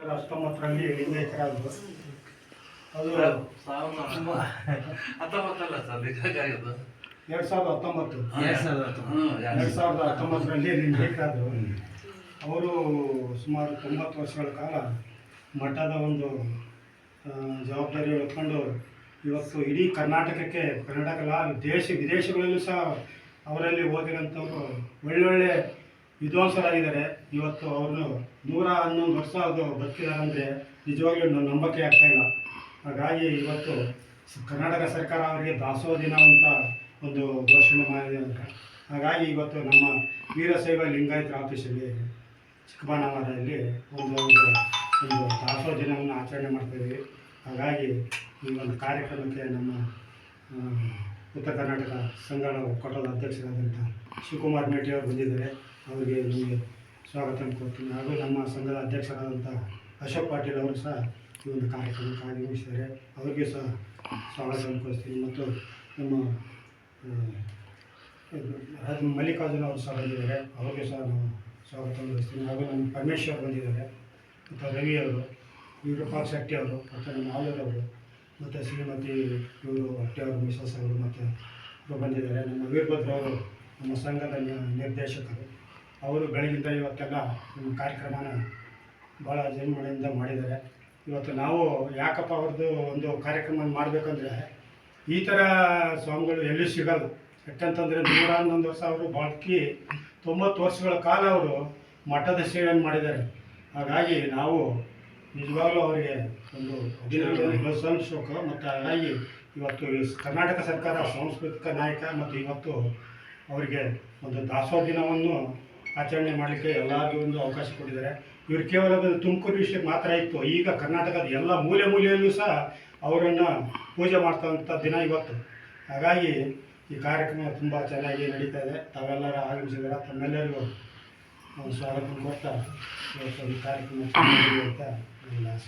ಸಾವಿರದ ಹತ್ತೊಂಬತ್ತರಲ್ಲಿ ಲಿಂಗೈಕ್ಯರಾದ್ರು ಅದು ಹತ್ತೊಂಬತ್ತಲ್ಲ ಸರ್ ನಿಜವಾಗಿದ್ದು ಎರಡು ಸಾವಿರದ ಹತ್ತೊಂಬತ್ತು. ಎರಡ್ ಸಾವಿರದ ಹತ್ತೊಂಬತ್ತರಲ್ಲಿ ಲಿಂಗೈಕ್ಯರಾದ್ರು ಅವರು ಸುಮಾರು ತೊಂಬತ್ತು ವರ್ಷಗಳ ಕಾಲ ಮಠದ ಒಂದು ಜವಾಬ್ದಾರಿ ಹೊತ್ಕೊಂಡು ಇವತ್ತು ಇಡೀ ಕರ್ನಾಟಕಕ್ಕೆ ಕರ್ನಾಟಕ ದೇಶ ವಿದೇಶಗಳಲ್ಲೂ ಸಹ ಅವರಲ್ಲಿ ಓದಿರೋಂಥವ್ರು ಒಳ್ಳೊಳ್ಳೆ ವಿದ್ವಾಂಸರಾಗಿದ್ದಾರೆ. ಇವತ್ತು ಅವರು ನೂರ ಹನ್ನೊಂದು ವರ್ಷ ಅದು ಬದುಕಿದ್ದಾರೆ ಅಂದರೆ ನಿಜವಾಗ್ಲೂ ನಂಬಕ್ಕೆ ಆಗ್ತಾ ಇಲ್ಲ. ಹಾಗಾಗಿ ಇವತ್ತು ಕರ್ನಾಟಕ ಸರ್ಕಾರ ಅವರಿಗೆ ದಾಸೋಹ ದಿನ ಅಂತ ಒಂದು ಘೋಷಣೆ ಮಾಡಿದೆ ಅಂತ ಹಾಗಾಗಿ ಇವತ್ತು ನಮ್ಮ ವೀರಶೈವ ಲಿಂಗಾಯತ ಆಫೀಸಲ್ಲಿ ಚಿಕ್ಕಬಳ್ಳಾಪುರದಲ್ಲಿ ಒಂದು ಒಂದು ಒಂದು ದಾಸೋಹ ದಿನವನ್ನು ಆಚರಣೆ ಮಾಡ್ತಾಯಿದ್ದೀವಿ ಹಾಗಾಗಿ ಈ ಒಂದು ಕಾರ್ಯಕ್ರಮಕ್ಕೆ ನಮ್ಮ ಉತ್ತರ ಕರ್ನಾಟಕ ಸಂಘದ ಒಕ್ಕೂಟದ ಅಧ್ಯಕ್ಷರಾದಂಥ ಶಿವಕುಮಾರ್ ಮೇಟಿ ಬಂದಿದ್ದಾರೆ. ಅವರಿಗೆ ನಿಮಗೆ ಸ್ವಾಗತ ಕೊಡ್ತೀನಿ ಹಾಗೂ ನಮ್ಮ ಸಂಘದ ಅಧ್ಯಕ್ಷರಾದಂಥ ಅಶೋಕ್ ಪಾಟೀಲ್ ಅವರು ಸಹ ಈ ಒಂದು ಕಾರ್ಯಕ್ರಮಕ್ಕೆ ಆಗಮಿಸಿದ್ದಾರೆ. ಅವರಿಗೂ ಸಹ ಸ್ವಾಗತ ಕೊಡ್ತೀನಿ ಮತ್ತು ನಮ್ಮ ಮಲ್ಲಿಕಾರ್ಜುನ ಅವರು ಸಹ ಬಂದಿದ್ದಾರೆ. ಅವ್ರಿಗೆ ಸಹ ನಾವು ಸ್ವಾಗತ ಕೊಡಿಸ್ತೀನಿ ಹಾಗೂ ನಮ್ಮ ಪರಮೇಶ್ವರ್ ಬಂದಿದ್ದಾರೆ. ಮತ್ತು ರವಿ ಅವರು ವಿರೂಪಾಕ್ಷ ಶೆಟ್ಟಿ ಅವರು, ಮತ್ತು ನಮ್ಮ ಆಲೂರ್ ಅವರು, ಮತ್ತು ಶ್ರೀಮತಿ ಇವರು ಹಟ್ಟಿ ಅವರು, ಮಿಸಸ್ ಅವರು, ಮತ್ತು ಬಂದಿದ್ದಾರೆ. ನಮ್ಮ ವೀರಭದ್ರ ಅವರು, ನಮ್ಮ ಸಂಘದ ನಿರ್ದೇಶಕರು. ಅವರು ಬೆಳಗಿಂದ ಇವತ್ತೆಲ್ಲ ನಮ್ಮ ಕಾರ್ಯಕ್ರಮನ ಭಾಳ ಜನ್ಮಗಳಿಂದ ಮಾಡಿದ್ದಾರೆ. ಇವತ್ತು ನಾವು ಯಾಕಪ್ಪ ಅವ್ರದ್ದು ಒಂದು ಕಾರ್ಯಕ್ರಮ ಮಾಡಬೇಕಂದ್ರೆ ಈ ಥರ ಸ್ವಾಮಿಗಳು ಎಲ್ಲೂ ಸಿಗಲ್ಲ. ಯಾಕಂತಂದರೆ ನೂರ ಹನ್ನೊಂದು ವರ್ಷ ಅವರು ಬಾಳ್ಕಿ ತೊಂಬತ್ತು ವರ್ಷಗಳ ಕಾಲ ಅವರು ಮಠದ ಸೇವೆಯನ್ನು ಮಾಡಿದ್ದಾರೆ. ಹಾಗಾಗಿ ನಾವು ನಿಜವಾಗ್ಲೂ ಅವರಿಗೆ ಒಂದು ಸಲ್ಲಿಸಬೇಕು ಮತ್ತು ಹಾಗಾಗಿ ಇವತ್ತು ಕರ್ನಾಟಕ ಸರ್ಕಾರ ಸಾಂಸ್ಕೃತಿಕ ನಾಯಕ ಮತ್ತು ಇವತ್ತು ಅವರಿಗೆ ಒಂದು ದಾಸೋಹ ದಿನವನ್ನು ಆಚರಣೆ ಮಾಡಲಿಕ್ಕೆ ಎಲ್ಲರಿಗೂ ಒಂದು ಅವಕಾಶ ಕೊಟ್ಟಿದ್ದಾರೆ. ಇವರು ಕೇವಲ ತುಮಕೂರು ವಿಷಯಕ್ಕೆ ಮಾತ್ರ ಇತ್ತು. ಈಗ ಕರ್ನಾಟಕದ ಎಲ್ಲ ಮೂಲೆ ಮೂಲೆಯಲ್ಲೂ ಸಹ ಅವರನ್ನು ಪೂಜೆ ಮಾಡ್ತಂಥ ದಿನ ಇವತ್ತು. ಹಾಗಾಗಿ ಈ ಕಾರ್ಯಕ್ರಮ ತುಂಬ ಚೆನ್ನಾಗಿ ನಡೀತಾ ಇದೆ. ತಾವೆಲ್ಲರ ಆಗಮಿಸಿದ್ದಾರೆ ತಮ್ಮೆಲ್ಲರಿಗೂ ಒಂದು ಸ್ವಾಗತ ಕೊಡ್ತಾ ಈ ಕಾರ್ಯಕ್ರಮ ಅಂತ ನಾನು